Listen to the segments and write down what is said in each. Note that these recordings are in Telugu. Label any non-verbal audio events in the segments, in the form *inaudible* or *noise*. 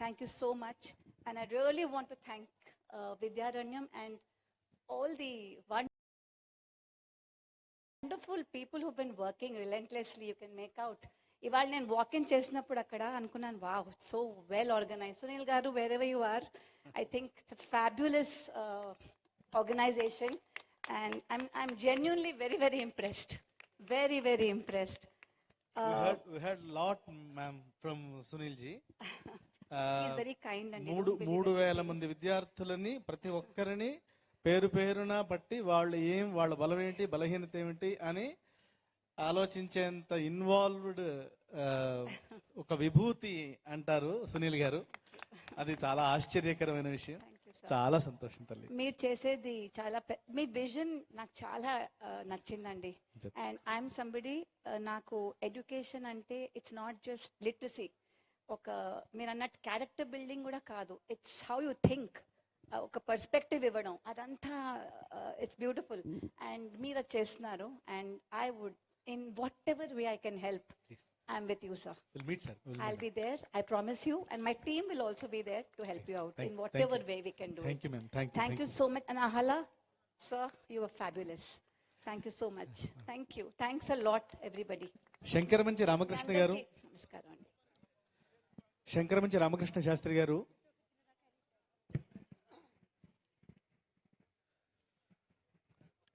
Thank you so much. And I really want to thank uh, Vidyaranyam and all the wonderful people who've been working relentlessly. You can make out. ఇవాళ నేను వాకింగ్ చేసినప్పుడు అక్కడ అనుకున్నాను wow so well organize Sunil garu wherever you are I think fabulous organization and I'm I'm genuinely very very impressed very very impressed we had we had lot ma'am from sunil ji is very *laughs* kind అండి మూడు మూడు వేల మంది విద్యార్థులని ప్రతి ఒక్కరిని పేరు పేరున బట్టి వాళ్ళు ఏం వాళ్ళ బలం ఏంటి బలహీనత ఏమిటి అని ఆలోచించేంత ఇన్వాల్వ్డ్ ఒక విభూతి అంటారు సునీల్ గారు. అది చాలా ఆశ్చర్యకరమైన విషయం. చాలా సంతోషం తల్లి. మీరు చేసేది చాలా మీ విజన్ నాకు చాలా నచ్చిందండి. అండ్ ఐఎమ్ సంబడి నాకు ఎడ్యుకేషన్ అంటే ఇట్స్ నాట్ జస్ట్ లిటరసీ ఒక మీరు అన్నట్టు క్యారెక్టర్ బిల్డింగ్ కూడా కాదు ఇట్స్ హౌ యూ థింక్ ఒక పర్స్పెక్టివ్ ఇవ్వడం అదంతా ఇట్స్ బ్యూటిఫుల్ అండ్ మీరు అది చేస్తున్నారు and I would in whatever way I can help. I'm with you sir will meet sir I'll be there. I promise you, and my team will also be there to help you out Thank- in thank whatever you. way we can do thank it. You ma'am thank you Thank you so much. And Ahala, sir, you were fabulous. Thank you so Sankaramanchi Ramakrishna Sastri garu.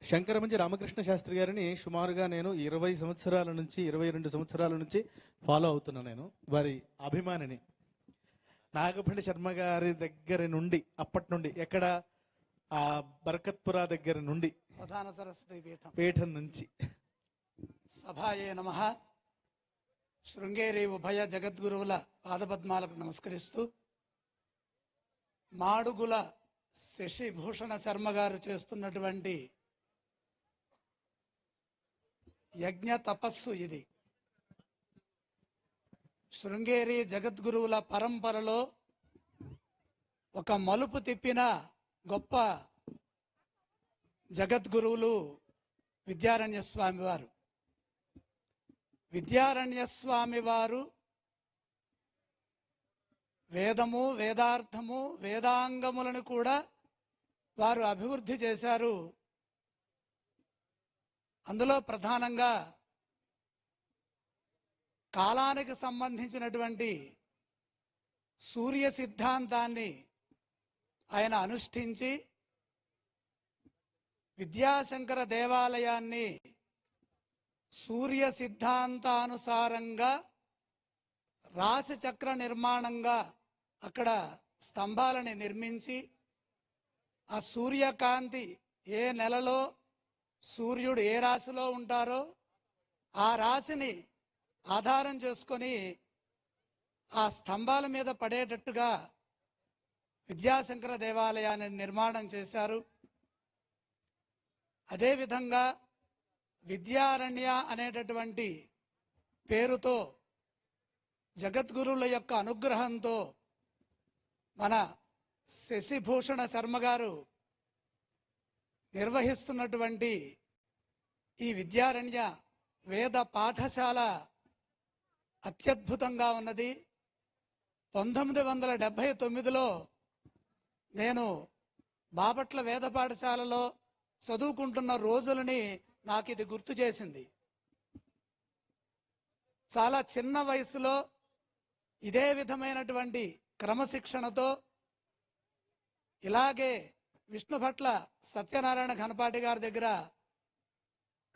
Sankaramanchi Ramakrishna Sastry గారిని సుమారుగా నేను ఇరవై సంవత్సరాల నుంచి ఇరవై రెండు సంవత్సరాల నుంచి ఫాలో అవుతున్నా నేను వారి అభిమానిని. నాగపండి శర్మ గారి దగ్గర నుండి అప్పటి నుండి ఎక్కడ? ఆ బర్కత్పురా దగ్గర నుండి ప్రధాన సరస్వతి పీఠం. పీఠం నుంచి. సభాయే నమ. శృంగేరి ఉభయ జగద్గురువుల పాదపద్మాలకు నమస్కరిస్తూ మాడుగుల శశిభూషణ శర్మ గారు చేస్తున్నటువంటి యజ్ఞ తపస్సు ఇది. శృంగేరి జగద్గురువుల పరంపరలో ఒక మలుపు తిప్పిన గొప్ప జగద్గురువులు విద్యారణ్య స్వామివారు విద్యారణ్య స్వామి వారు వేదము వేదార్థము వేదాంగములను కూడా వారు అభివృద్ధి చేశారు. అందులో ప్రధానంగా కాలానికి సంబంధించినటువంటి సూర్య సిద్ధాంతాన్ని ఆయన అనుష్ఠించి విద్యాశంకర దేవాలయాన్ని సూర్య సిద్ధాంతానుసారంగా రాశిచక్ర నిర్మాణంగా అక్కడ స్తంభాలని నిర్మించి ఆ సూర్యకాంతి ఏ నెలలో సూర్యుడు ఏ రాశిలో ఉంటారో ఆ రాశిని ఆధారం చేసుకొని ఆ స్తంభాల మీద పడేటట్టుగా విద్యాశంకర దేవాలయాన్ని నిర్మాణం చేశారు. అదేవిధంగా విద్యారణ్య అనేటటువంటి పేరుతో జగద్గురువుల యొక్క అనుగ్రహంతో మన శశిభూషణ శర్మ గారు నిర్వహిస్తున్నటువంటి ఈ విద్యారణ్య వేద పాఠశాల అత్యద్భుతంగా ఉన్నది. పంతొమ్మిది వందల డెబ్భై తొమ్మిదిలో నేను బాపట్ల వేద పాఠశాలలో చదువుకుంటున్న రోజులని నాకు ఇది గుర్తు చేసింది. చాలా చిన్న వయసులో ఇదే విధమైనటువంటి క్రమశిక్షణతో ఇలాగే విష్ణు భట్ల సత్యనారాయణ ఘనపాటి గారి దగ్గర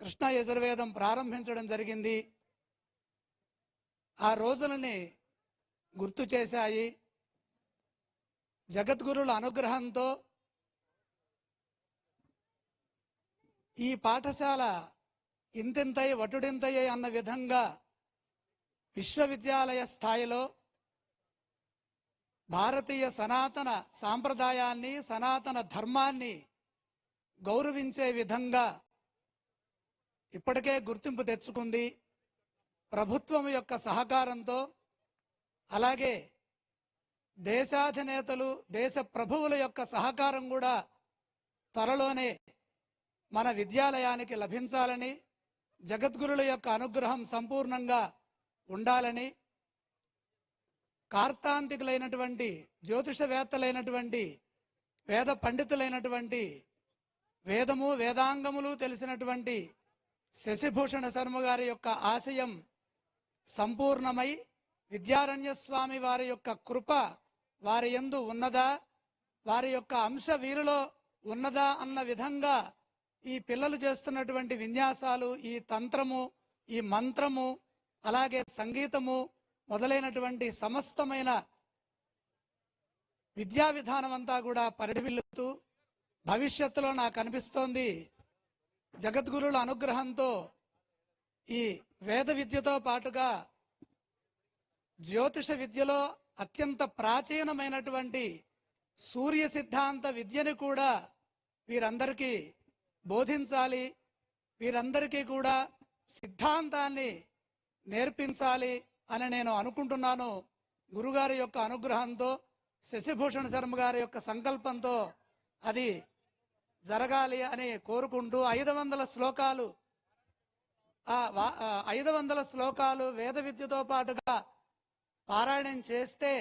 కృష్ణ యజుర్వేదం ప్రారంభించడం జరిగింది. ఆ రోజులని గుర్తు చేశాయి. జగద్గురుల అనుగ్రహంతో ఈ పాఠశాల ఇంతింతై వటుడింతయ్య అన్న విధంగా విశ్వవిద్యాలయ స్థాయిలో భారతీయ సనాతన సాంప్రదాయాన్ని సనాతన ధర్మాన్ని గౌరవించే విధంగా ఇప్పటికే గుర్తింపు తెచ్చుకుంది. ప్రభుత్వం యొక్క సహకారంతో అలాగే దేశాధినేతలు దేశ ప్రభువుల యొక్క సహకారం కూడా త్వరలోనే మన విద్యాలయానికి లభించాలని జగద్గురుల యొక్క అనుగ్రహం సంపూర్ణంగా ఉండాలని కార్తాంతికులైనటువంటి జ్యోతిషవేత్తలైనటువంటి వేద పండితులైనటువంటి వేదము వేదాంగములు తెలిసినటువంటి శశిభూషణ శర్మ గారి యొక్క ఆశయం సంపూర్ణమై విద్యారణ్యస్వామి వారి యొక్క కృప వారి ఎందు ఉన్నదా వారి యొక్క అంశ వీరిలో ఉన్నదా అన్న విధంగా ఈ పిల్లలు చేస్తున్నటువంటి విన్యాసాలు ఈ తంత్రము ఈ మంత్రము అలాగే సంగీతము మొదలైనటువంటి సమస్తమైన విద్యా విధానం అంతా కూడా పరిడివిల్లుతూ భవిష్యత్తులో నాకు అనిపిస్తోంది. జగద్గురుల అనుగ్రహంతో ఈ వేద విద్యతో పాటుగా జ్యోతిష విద్యలో అత్యంత ప్రాచీనమైనటువంటి సూర్య సిద్ధాంత విద్యని కూడా వీరందరికీ బోధించాలి. వీరందరికీ కూడా సిద్ధాంతాన్ని నేర్పించాలి అని నేను అనుకుంటున్నాను. గురుగారి యొక్క అనుగ్రహంతో శశిభూషణ్ శర్మ గారి యొక్క సంకల్పంతో అది జరగాలి అని కోరుకుంటూ ఐదు వందల శ్లోకాలు ఐదు వందల శ్లోకాలు వేద విద్యతో పాటుగా పారాయణం చేస్తే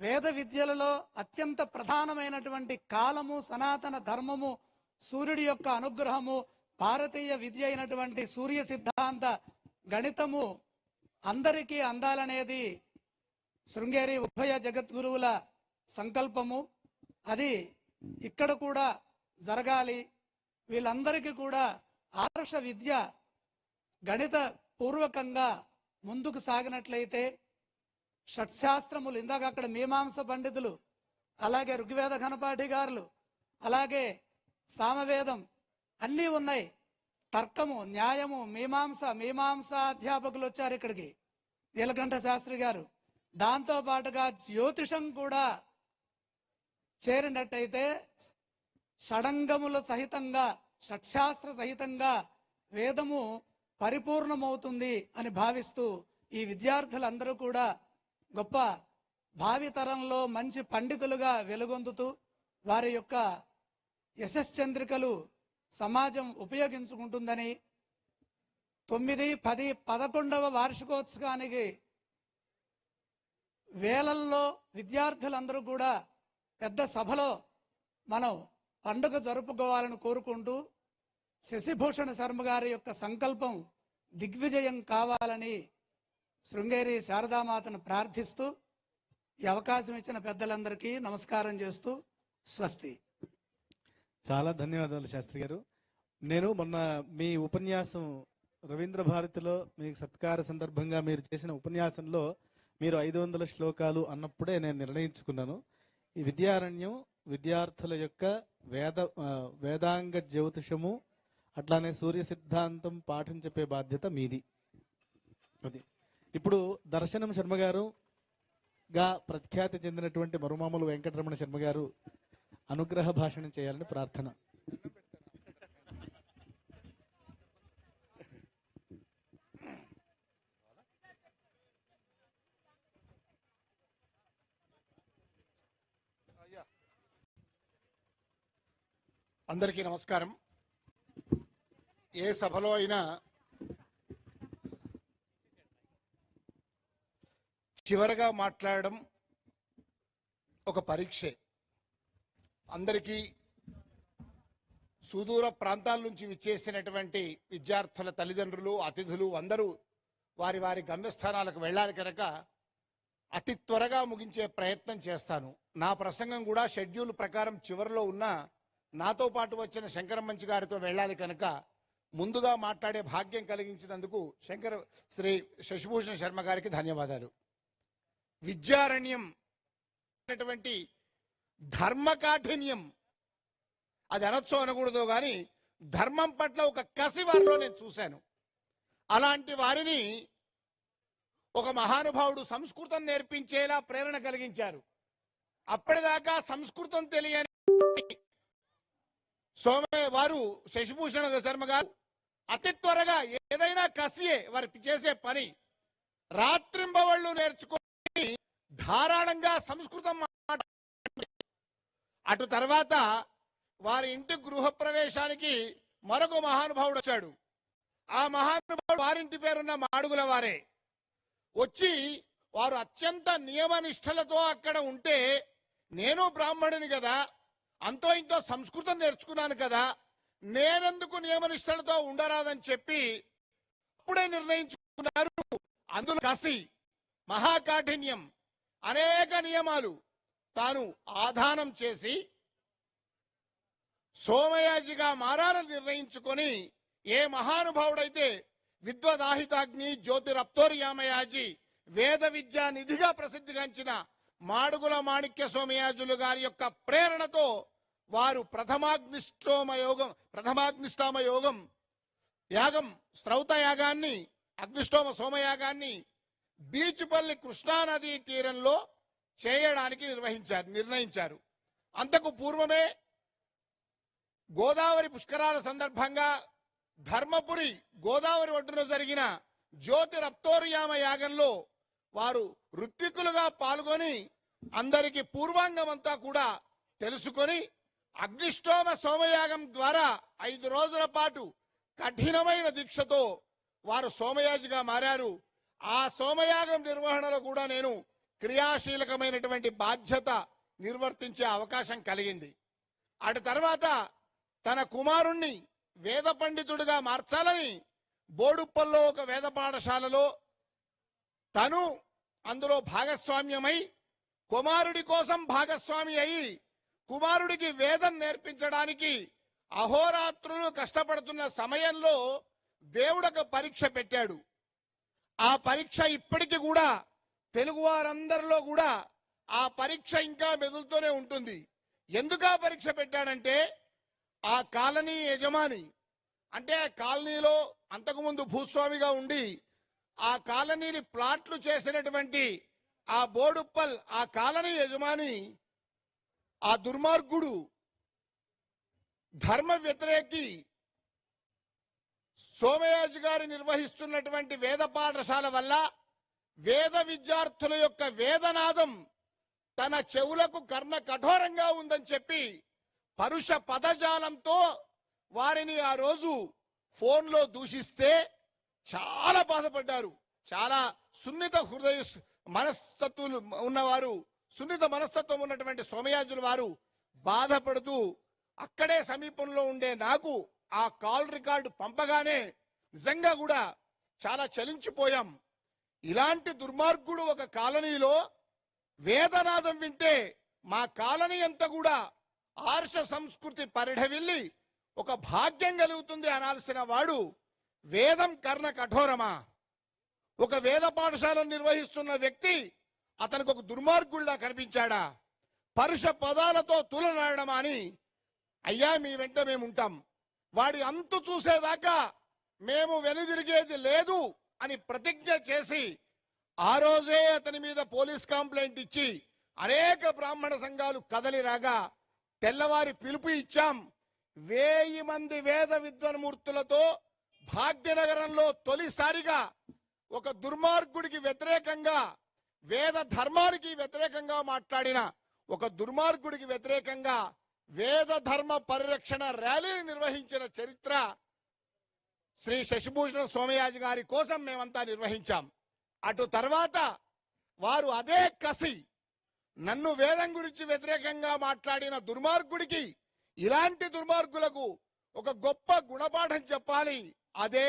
వేద విద్యలలో అత్యంత ప్రధానమైనటువంటి కాలము సనాతన ధర్మము సూర్యుడి యొక్క అనుగ్రహము భారతీయ విద్య అయినటువంటి సూర్య సిద్ధాంత గణితము అందరికీ అందాలనేది శృంగేరి ఉభయ జగద్గురువుల సంకల్పము. అది ఇక్కడ కూడా జరగాలి. వీళ్ళందరికీ కూడా ఆదర్శ విద్య గణిత పూర్వకంగా ముందుకు సాగినట్లయితే షట్శాస్త్రములు ఇందాక అక్కడ మీమాంస పండితులు అలాగే ఋగ్వేద ఘనపాఠి గారులు అలాగే సామవేదం అన్నీ ఉన్నాయి. తర్కము న్యాయము మీమాంస మీమాంస అధ్యాపకులు వచ్చారు ఇక్కడికి. నీలకంఠ శాస్త్రి గారు. దాంతో పాటుగా జ్యోతిషం కూడా చేరినట్టయితే షడంగముల సహితంగా షట్శాస్త్ర సహితంగా వేదము పరిపూర్ణమవుతుంది అని భావిస్తూ ఈ విద్యార్థులందరూ కూడా గొప్ప భావితరంలో మంచి పండితులుగా వెలుగొందుతూ వారి యొక్క యశశ్చంద్రికలు సమాజం ఉపయోగించుకుంటుందని తొమ్మిది పది పదకొండవ వార్షికోత్సవానికి వేలల్లో విద్యార్థులందరూ కూడా పెద్ద సభలో మనం పండుగ జరుపుకోవాలని కోరుకుంటూ శశిభూషణ శర్మ గారి యొక్క సంకల్పం దిగ్విజయం కావాలని శృంగేరి శారదామాతను ప్రార్థిస్తూ ఈ అవకాశం ఇచ్చిన పెద్దలందరికీ నమస్కారం చేస్తూ స్వస్తి. చాలా ధన్యవాదాలు శాస్త్రి గారు. నేను మొన్న మీ ఉపన్యాసం రవీంద్ర భారతిలో మీకు సత్కార సందర్భంగా మీరు చేసిన ఉపన్యాసంలో మీరు ఐదు వందల శ్లోకాలు అన్నప్పుడే నేను నిర్ణయించుకున్నాను. ఈ విద్యారణ్యం విద్యార్థుల యొక్క వేద వేదాంగ జ్యోతిషము అట్లానే సూర్య సిద్ధాంతం పాఠించే బాధ్యత మీది. అది. ఇప్పుడు దర్శనం శర్మ గారు గా ప్రఖ్యాతి చెందినటువంటి మరుమామలు వెంకటరమణ శర్మ గారు అనుగ్రహ భాషణం చేయాలని ప్రార్థన. అందరికీ నమస్కారం. ఏ సభలో అయినా చివరగా మాట్లాడడం ఒక పరీక్షే. అందరికీ సుదూర ప్రాంతాల నుంచి విచ్చేసినటువంటి విద్యార్థుల తల్లిదండ్రులు అతిథులు అందరూ వారి వారి గమ్యస్థానాలకు వెళ్ళాలి కనుక అతి త్వరగా ముగించే ప్రయత్నం చేస్తాను. నా ప్రసంగం కూడా షెడ్యూల్ ప్రకారం చివరిలో ఉన్న నాతో పాటు వచ్చిన శంకరమంచి గారితో వెళ్ళాలి కనుక ముందుగా మాట్లాడే భాగ్యం కలిగించినందుకు శంకర శ్రీ శశిభూషణ్ శర్మ గారికి ధన్యవాదాలు. విద్యారణ్యం అటువంటి ధర్మకాఠిన్యం. అది అనొచ్చో అనకూడదో కానీ ధర్మం పట్ల ఒక కసి వారిలో నేను చూశాను. అలాంటి వారిని ఒక మహానుభావుడు సంస్కృతం నేర్పించేలా ప్రేరణ కలిగించారు. అప్పటిదాకా సంస్కృతం తెలియని సోమయ్య వారు శశిభూషణ శర్మ గారు అతి త్వరగా ఏదైనా కసియే వారు చేసే పని రాత్రింబవళ్ళు నేర్చుకొని ధారాళంగా సంస్కృతం అటు తర్వాత వారి ఇంటి గృహప్రవేశానికి మరొక మహానుభావుడు వచ్చాడు. ఆ మహానుభావుడు వారింటి పేరున్న మాడుగుల వారే. వచ్చి వారు అత్యంత నియమనిష్టలతో అక్కడ ఉంటే నేను బ్రాహ్మణుని కదా అంతో ఇంతో సంస్కృతం నేర్చుకున్నాను కదా నేనెందుకు నియమనిష్టలతో ఉండరాదని చెప్పి అప్పుడే నిర్ణయించుకున్నారు. అందులో కసి మహాకాఠిన్యం అనేక నియమాలు. తాను ఆధానం చేసి సోమయాజిగా మారాలని నిర్ణయించుకొని ఏ మహానుభావుడైతే విద్వదాహితాగ్ని జ్యోతిరప్తోర్యామయాజి వేద విద్యా నిధిగా ప్రసిద్ధిగాంచిన మాడుగుల మాణిక్య సోమయాజులు గారి యొక్క ప్రేరణతో వారు ప్రథమాగ్నిష్టోమ యోగం ప్రథమాగ్నిష్టామ యోగం యాగం శ్రౌత యాగాన్ని అగ్నిష్టోమ సోమయాగాన్ని బీచుపల్లి కృష్ణానదీ తీరంలో చేయడానికి నిర్వహించారు నిర్ణయించారు. అంతకు పూర్వమే గోదావరి పుష్కరాల సందర్భంగా ధర్మపురి గోదావరి ఒడ్డున జరిగిన జ్యోతి రప్తోర్యామ యాగంలో వారు ఋత్వికులుగా పాల్గొని అందరికీ పూర్వాంగమంతా కూడా తెలుసుకొని అగ్నిష్టోమ సోమయాగం ద్వారా ఐదు రోజుల పాటు కఠినమైన దీక్షతో వారు సోమయాజిగా మారారు. ఆ సోమయాగం నిర్వహణలో కూడా నేను క్రియాశీలకమైనటువంటి బాధ్యత నిర్వర్తించే అవకాశం కలిగింది. అటు తర్వాత తన కుమారుణ్ణి వేద పండితుడిగా మార్చాలని బోడుప్పల్లో ఒక వేద పాఠశాలలో తను అందులో భాగస్వామ్యమై కుమారుడి కోసం భాగస్వామి అయి కుమారుడికి వేదం నేర్పించడానికి అహోరాత్రులు కష్టపడుతున్న సమయంలో దేవుడొక పరీక్ష పెట్టాడు. ఆ పరీక్ష ఇప్పటికీ కూడా తెలుగు వారందరిలో కూడా ఆ పరీక్ష ఇంకా మెదులుతూనే ఉంటుంది. ఎందుకు ఆ పరీక్ష పెట్టాడంటే ఆ కాలనీ యజమాని అంటే ఆ కాలనీలో అంతకుముందు భూస్వామిగా ఉండి ఆ కాలనీని ప్లాట్లు చేసినటువంటి ఆ బోడుప్పల్ ఆ కాలనీ యజమాని ఆ దుర్మార్గుడు ధర్మ వ్యతిరేకి సోమయాజు గారు నిర్వహిస్తున్నటువంటి వేద పాఠశాల వల్ల వేద విద్యార్థుల యొక్క వేదనాదం తన చెవులకు కర్ణ కఠోరంగా ఉందని చెప్పి పరుష పదజాలంతో వారిని ఆ రోజు ఫోన్లో దూషిస్తే చాలా బాధపడ్డారు. చాలా సున్నిత హృదయ మనస్తత్వులు ఉన్నవారు సున్నిత మనస్తత్వం ఉన్నటువంటి సోమయాజుల వారు బాధపడుతూ అక్కడే సమీపంలో ఉండే నాకు ఆ కాల్ రికార్డు పంపగానే నిజంగా కూడా చాలా చలించిపోయాం. ఇలాంటి దుర్మార్గుడు ఒక కాలనీలో వేదనాదం వింటే మా కాలనీ అంతా కూడా ఆర్ష సంస్కృతి పరిఢవిల్లి ఒక భాగ్యం కలుగుతుంది అనాల్సిన వాడు వేదం కర్ణ కఠోరమా? ఒక వేద పాఠశాలను నిర్వహిస్తున్న వ్యక్తి అతనికి ఒక దుర్మార్గుల్లా కనిపించాడా? పరుష పదాలతో తులనాడమా అని అయ్యా మీ వెంట మేము ఉంటాం వాడి అంతు చూసేదాకా మేము వెనుదిరిగేది లేదు. అని ప్రతిజ్ఞ చేసి ఆ రోజే అతని మీద పోలీస్ కంప్లైంట్ ఇచ్చి అనేక బ్రాహ్మణ సంఘాలు కదలి రాగా తెల్లవారి పిలుపు ఇచ్చాం. వేయి మంది వేద విద్వన్మూర్తులతో భాగ్యనగరంలో తొలిసారిగా ఒక దుర్మార్గుడికి వ్యతిరేకంగా వేద ధర్మానికి వ్యతిరేకంగా మాట్లాడిన ఒక దుర్మార్గుడికి వ్యతిరేకంగా వేద ధర్మ పరిరక్షణ ర్యాలీని నిర్వహించిన చరిత్ర శ్రీ శశిభూషణ సోమయాజి గారి కోసం మేమంతా నిర్వహించాం. అటు తర్వాత వారు అదే కసి నన్ను వేదం గురించి వ్యతిరేకంగా మాట్లాడిన దుర్మార్గుడికి ఇలాంటి దుర్మార్గులకు ఒక గొప్ప గుణపాఠం చెప్పాలి. అదే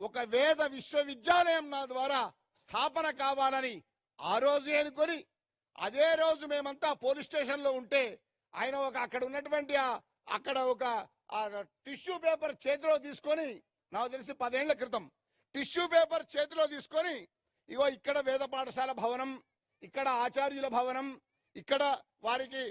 ఒక వేద విశ్వవిద్యాలయం నా ద్వారా స్థాపన కావాలని ఆ రోజు అనుకొని అదే రోజు మేమంతా పోలీస్ స్టేషన్లో ఉంటే ఆయన ఒక అక్కడ ఉన్నటువంటి అక్కడ ఒక టిష్యూ పేపర్ చేతిలో తీసుకొని నాకు తెలిసి పదేళ్ళ క్రితం టిష్యూ పేపర్ చేతిలో తీసుకొని ఇగో ఇక్కడ వేద పాఠశాల భవనం ఇక్కడ ఆచార్యుల భవనం ఇక్కడ వారికి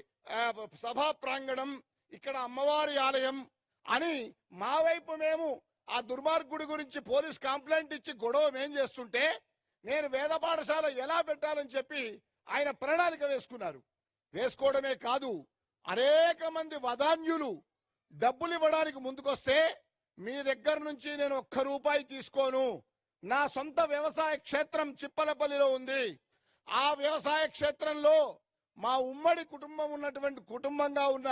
సభా ప్రాంగణం ఇక్కడ అమ్మవారి ఆలయం అని మా వైపు మేము ఆ దుర్మార్గుడి గురించి పోలీస్ కంప్లైంట్ ఇచ్చి గొడవ మేం చేస్తుంటే నేను వేద పాఠశాల ఎలా పెట్టాలని చెప్పి ఆయన ప్రణాళిక వేసుకున్నారు. వేసుకోవడమే కాదు అనేక మంది వదాన్యులు డబ్బులు ఇవ్వడానికి ముందుకొస్తే మీ దగ్గర నుంచి నేను ఒక్క రూపాయి తీసుకోను. నా సొంత వ్యవసాయ క్షేత్రం చిప్పలపల్లిలో ఉంది. ఆ వ్యవసాయ క్షేత్రంలో మా ఉమ్మడి కుటుంబం ఉన్నటువంటి కుటుంబంగా ఉన్న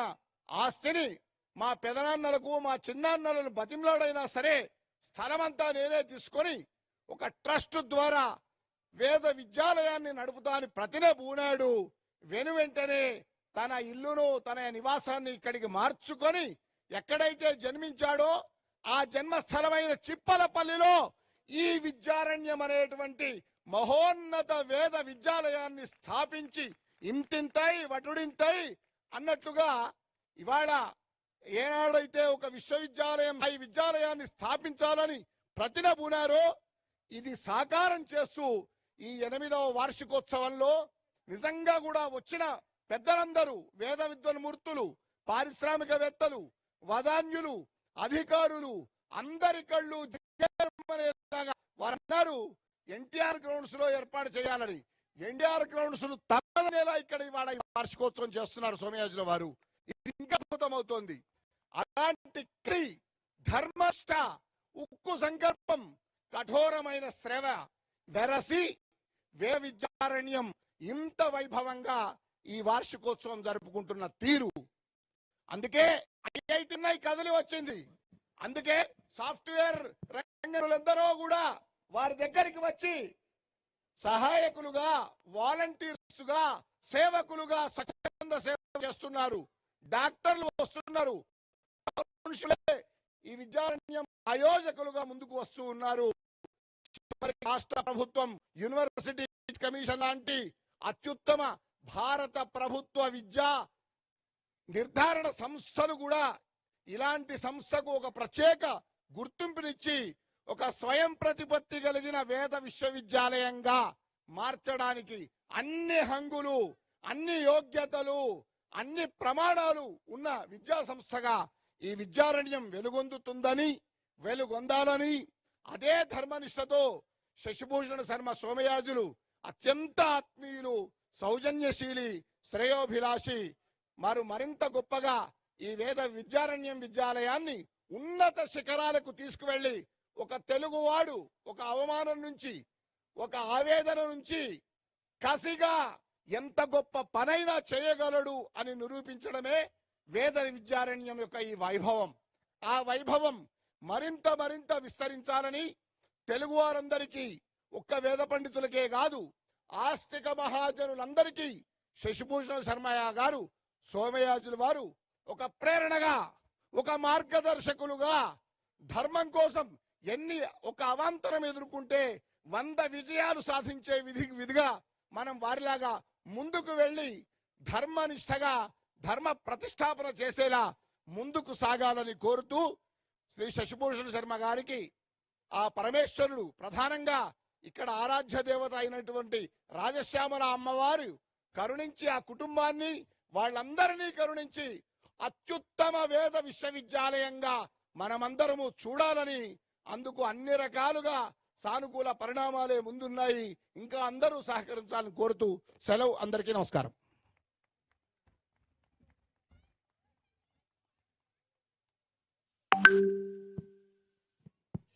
ఆస్తిని మా పెదనాన్నలకు మా చిన్నాన్నలను బతిమలాడైనా సరే స్థలమంతా నేనే తీసుకొని ఒక ట్రస్ట్ ద్వారా వేద విద్యాలయాన్ని నడుపుతాని ప్రతినే ప్రతిన పూనాడు వెను వెంటనే తన ఇల్లును తన నివాసాన్ని ఇక్కడికి మార్చుకొని ఎక్కడైతే జన్మించాడో ఆ జన్మస్థలమైన చిప్పలపల్లిలో ఈ విద్యారణ్యం అనేటువంటి మహోన్నత వేద విద్యాలయాన్ని స్థాపించి ఇంతింతై వటుడింతై అన్నట్లుగా ఇవాళ ఏనాడైతే ఒక విశ్వవిద్యాలయం ఈ విద్యాలయాన్ని స్థాపించాలని ప్రతిన పూనారో ఇది సాకారం చేస్తూ ఈ ఎనిమిదవ వార్షికోత్సవంలో నిజంగా కూడా వచ్చిన పెద్దలందరూ వేద విద్వన్మూర్తులు పారిశ్రామికవేత్తలు వదాన్యులు అధికారులు అందరి కళ్ళు దిగ్గమనేలాగా వారు అన్నారు ఎన్టీఆర్ గ్రౌండ్స్లో ఏర్పాటు చేయాలని. ఎన్టీఆర్ గ్రౌండ్స్ తప్పనేలా ఇక్కడ ఇవాళ వార్షికోత్సవం చేస్తున్నారు సోమయాజుల వారు. ఇది ఇంకా అద్భుతమవుతోంది. అలాంటి క్రీ ధర్మష్ట ఉక్కు సంకల్పం కఠోరమైన శ్రవ వెరసి వే విద్యారణ్యం ఇంత వైభవంగా ఈ వార్షికోత్సవం జరుపుకుంటున్న తీరు. అందుకే ఐఐటి కదిలి వచ్చింది. అందుకే సాఫ్ట్వేర్ రంగంలో కూడా వారి దగ్గరికి వచ్చి సహాయకులుగా వాలంటీర్స్గా సేవకులుగా స్వచ్ఛంద సేవ చేస్తున్నారు. డాక్టర్లు వస్తున్నారు. మనుషులే ఈ విద్యారణ్యం ఆయోజకులుగా ముందుకు వస్తూ ఉన్నారు. రాష్ట్ర ప్రభుత్వం యూనివర్సిటీ కమిషన్ లాంటి అత్యుత్తమ భారత ప్రభుత్వ విద్యా నిర్ధారణ సంస్థలు కూడా ఇలాంటి సంస్థకు ఒక ప్రత్యేక గుర్తింపునిచ్చి ఒక స్వయం ప్రతిపత్తి కలిగిన వేద విశ్వవిద్యాలయంగా మార్చడానికి అన్ని హంగులు అన్ని యోగ్యతలు అన్ని ప్రమాణాలు ఉన్న విద్యా సంస్థగా ఈ విద్యారణ్యం వెలుగొందుతుందని వెలుగొందాలని అదే ధర్మనిష్టతో శశిభూషణ శర్మ సోమయాజులు అత్యంత ఆత్మీయులు సౌజన్యశీలి శ్రేయోభిలాషి మరి మరింత గొప్పగా ఈ వేద విద్యారణ్యం విద్యాలయాన్ని ఉన్నత శిఖరాలకు తీసుకువెళ్ళి ఒక తెలుగువాడు ఒక అవమానం నుంచి ఒక ఆవేదన నుంచి కసిగా ఎంత గొప్ప పనైనా చేయగలడు అని నిరూపించడమే వేద విద్యారణ్యం యొక్క ఈ వైభవం. ఆ వైభవం మరింత మరింత విస్తరించాలని తెలుగు వారందరికీ ఒక్క వేద పండితులకే కాదు ఆస్తిక మహాజనులందరికీ శశిభూషణ శర్మయ్య గారు సోమయాజుల వారు ఒక ప్రేరణగా ఒక మార్గదర్శకులుగా ధర్మం కోసం ఎన్ని ఒక అవాంతరం ఎదుర్కొంటే వంద విజయాలు సాధించే విధి విధిగా మనం వారిలాగా ముందుకు వెళ్ళి ధర్మనిష్టగా ధర్మ ప్రతిష్టాపన చేసేలా ముందుకు సాగాలని కోరుతూ శ్రీ శశిభూషణ శర్మ గారికి ఆ పరమేశ్వరుడు ప్రధానంగా ఇక్కడ ఆరాధ్య దేవత అయినటువంటి రాజశ్యామల అమ్మవారు కరుణించి ఆ కుటుంబాన్ని వాళ్ళందరినీ కరుణించి అత్యుత్తమ వేద విశ్వవిద్యాలయంగా మనమందరము చూడాలని అందుకు అన్ని రకాలుగా సానుకూల పరిణామాలే ముందున్నాయి. ఇంకా అందరూ సహకరించాలని కోరుతూ సెలవు అందరికీ నమస్కారం.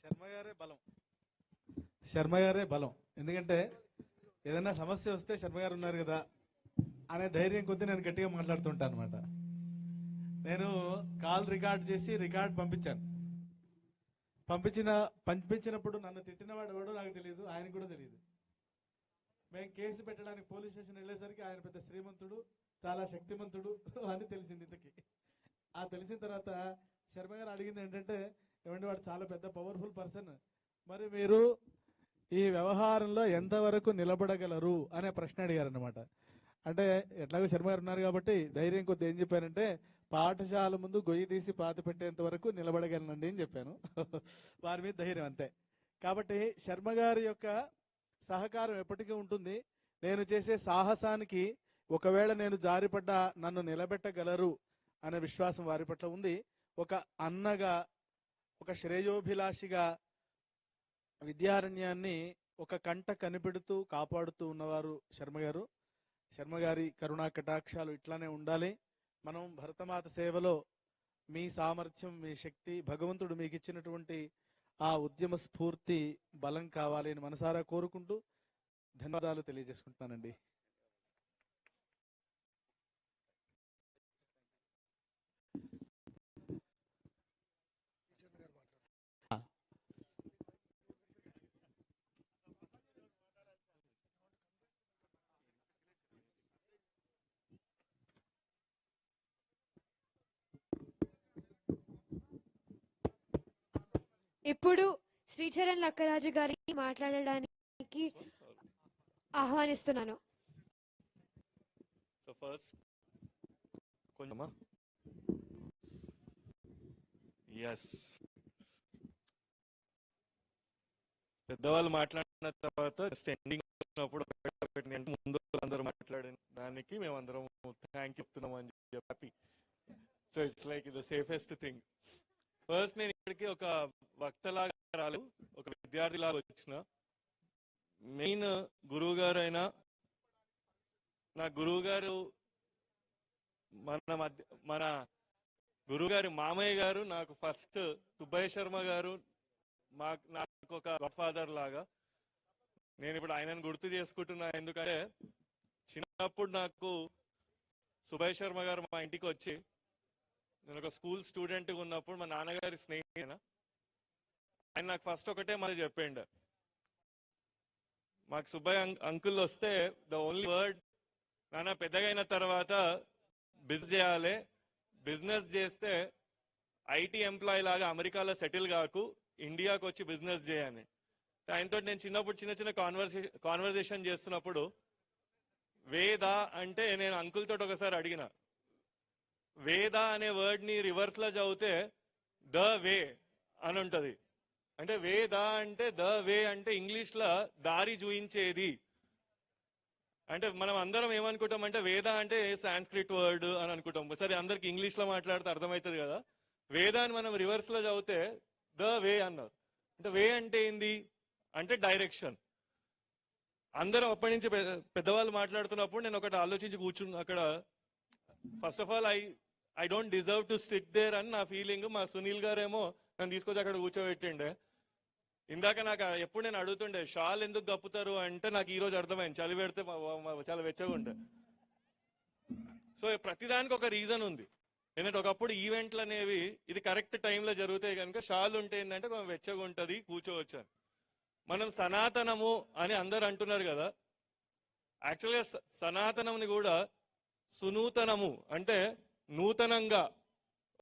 శర్మ గారే బలం. శర్మ గారే బలం. ఎందుకంటే ఏదైనా సమస్య వస్తే శర్మ గారు ఉన్నారు కదా. అనే ధైర్యం కొద్దీ నేను గట్టిగా మాట్లాడుతుంటాను అనమాట నేను కాల్ రికార్డ్ చేసి రికార్డ్ పంపించాను. పంపించిన పంపించినప్పుడు నన్ను తిట్టినవాడు ఎవడో నాకు తెలియదు ఆయనకు కూడా తెలియదు మేము కేసు పెట్టడానికి పోలీస్ స్టేషన్ వెళ్ళేసరికి ఆయన పెద్ద శ్రీమంతుడు చాలా శక్తిమంతుడు అని తెలిసింది ఇంతకి. ఆ తెలిసిన తర్వాత శర్మ గారు అడిగింది ఏంటంటే ఏమంటే వాడు చాలా పెద్ద పవర్ఫుల్ పర్సన్ మరి మీరు ఈ వ్యవహారంలో ఎంతవరకు నిలబడగలరు? అనే ప్రశ్న అడిగారు అనమాట అంటే ఎట్లాగో శర్మ గారు ఉన్నారు కాబట్టి ధైర్యం కొద్ది ఏం చెప్పానంటే పాఠశాల ముందు గొయ్యి తీసి పాత పెట్టేంత వరకు నిలబడగలనండి అని చెప్పాను. *laughs* వారి మీద ధైర్యం అంతే. కాబట్టి శర్మ గారి యొక్క సహకారం ఎప్పటికీ ఉంటుంది. నేను చేసే సాహసానికి ఒకవేళ నేను జారిపడ్డా నన్ను నిలబెట్టగలరు అనే విశ్వాసం వారి పట్ల ఉంది. ఒక అన్నగా ఒక శ్రేయోభిలాషిగా విద్యారణ్యాన్ని ఒక కంట కనిపెడుతూ కాపాడుతూ ఉన్నవారు శర్మ గారు శర్మ గారి కరుణా కటాక్షాలు ఇట్లానే ఉండాలి. మనం భరతమాత సేవలో మీ సామర్థ్యం మీ శక్తి భగవంతుడు మీకు ఇచ్చినటువంటి ఆ ఉద్యమ స్ఫూర్తి బలం కావాలి అని మనసారా కోరుకుంటూ ధన్యవాదాలు తెలియజేసుకుంటున్నానండి. ఇప్పుడు శ్రీచరణ్ లక్కరాజు గారిని మాట్లాడడానికి ఆహ్వానిస్తున్నాను. So first కొంచెమా? ఎస్ పెద్దవాళ్ళు మాట్లాడిన తర్వాత జస్ట్ ఎండింగ్ వచ్చినప్పుడు ముందు అందరూ మాట్లాడిన దానికి మేము అందరం థ్యాంక్ చెప్తున్నాం అని చెప్పి. So it's like the safest thing first నేను ఇక్కడికి ఒక వక్తలాగా రాలేదు. ఒక విద్యార్థిలాగా వచ్చిన. మెయిన్ గురువు గారు అయినా నా గురువు గారు మన మధ్య మన గురువు గారి మామయ్య గారు నాకు ఫస్ట్ సుబ్బయ్య శర్మ గారు మా నాకు ఒక ఫాదర్ లాగా. నేను ఇప్పుడు ఆయనను గుర్తు చేసుకుంటున్నా. ఎందుకంటే చిన్నప్పుడు నాకు సుబ్బయ్య శర్మ గారు మా ఇంటికి వచ్చి నేను ఒక స్కూల్ స్టూడెంట్ ఉన్నప్పుడు మా నాన్నగారి స్నేహితున ఆయన నాకు ఫస్ట్ ఒకటే మరి చెప్పిండు. మాకు సుబ్బయ్య అంకుల్ వస్తే ద ఓన్లీ వర్డ్ నాన్న పెద్దగైన తర్వాత బిజినెస్ చేయాలి. బిజినెస్ చేస్తే ఐటీ ఎంప్లాయీ లాగా అమెరికాలో సెటిల్ కాకు ఇండియాకు వచ్చి బిజినెస్ చేయని ఆయనతో నేను చిన్నప్పుడు చిన్న చిన్న కాన్వర్సేషన్ కాన్వర్సేషన్ చేస్తున్నప్పుడు వేద అంటే నేను అంకుల్ తోటి ఒకసారి అడిగిన వేద అనే వర్డ్ని రివర్స్లో చదివితే ద వే అని ఉంటుంది. అంటే వేద అంటే ద వే అంటే ఇంగ్లీష్లో దారి చూయించేది. అంటే మనం అందరం ఏమనుకుంటాం అంటే వేద అంటే సాంస్క్రిట్ వర్డ్ అని అనుకుంటాం. సరే అందరికి ఇంగ్లీష్లో మాట్లాడితే అర్థమవుతుంది కదా. వేద అని మనం రివర్స్లో చదివితే ద వే అన్నారు. అంటే వే అంటే ఏంది? అంటే డైరెక్షన్ అందరం అప్పటి నుంచి పెద్దవాళ్ళు మాట్లాడుతున్నప్పుడు నేను ఒకటి ఆలోచించి కూర్చుని అక్కడ first of all I I don't deserve to sit there అని నా ఫీలింగ్ మా సునీల్ గారేమో నన్ను తీసుకొచ్చి అక్కడ కూర్చోబెట్టిండే. ఇందాక నాకు ఎప్పుడు నేను అడుగుతుండే షాల్ ఎందుకు గప్పుతారు అంటే నాకు ఈ రోజు అర్థమైంది. చలి పెడితే చాలా వెచ్చగా ఉండే. సో ప్రతిదానికి ఒక రీజన్ ఉంది. ఎందుకంటే ఒకప్పుడు ఈవెంట్లు అనేవి ఇది కరెక్ట్ టైంలో జరుగుతాయి కనుక షాల్ ఉంటే ఏంటంటే కొంచెం వెచ్చగా ఉంటుంది కూర్చోవచ్చు మనం సనాతనము అని అందరు అంటున్నారు కదా. యాక్చువల్గా స- సనాతనంని కూడా సునూతనము అంటే నూతనంగా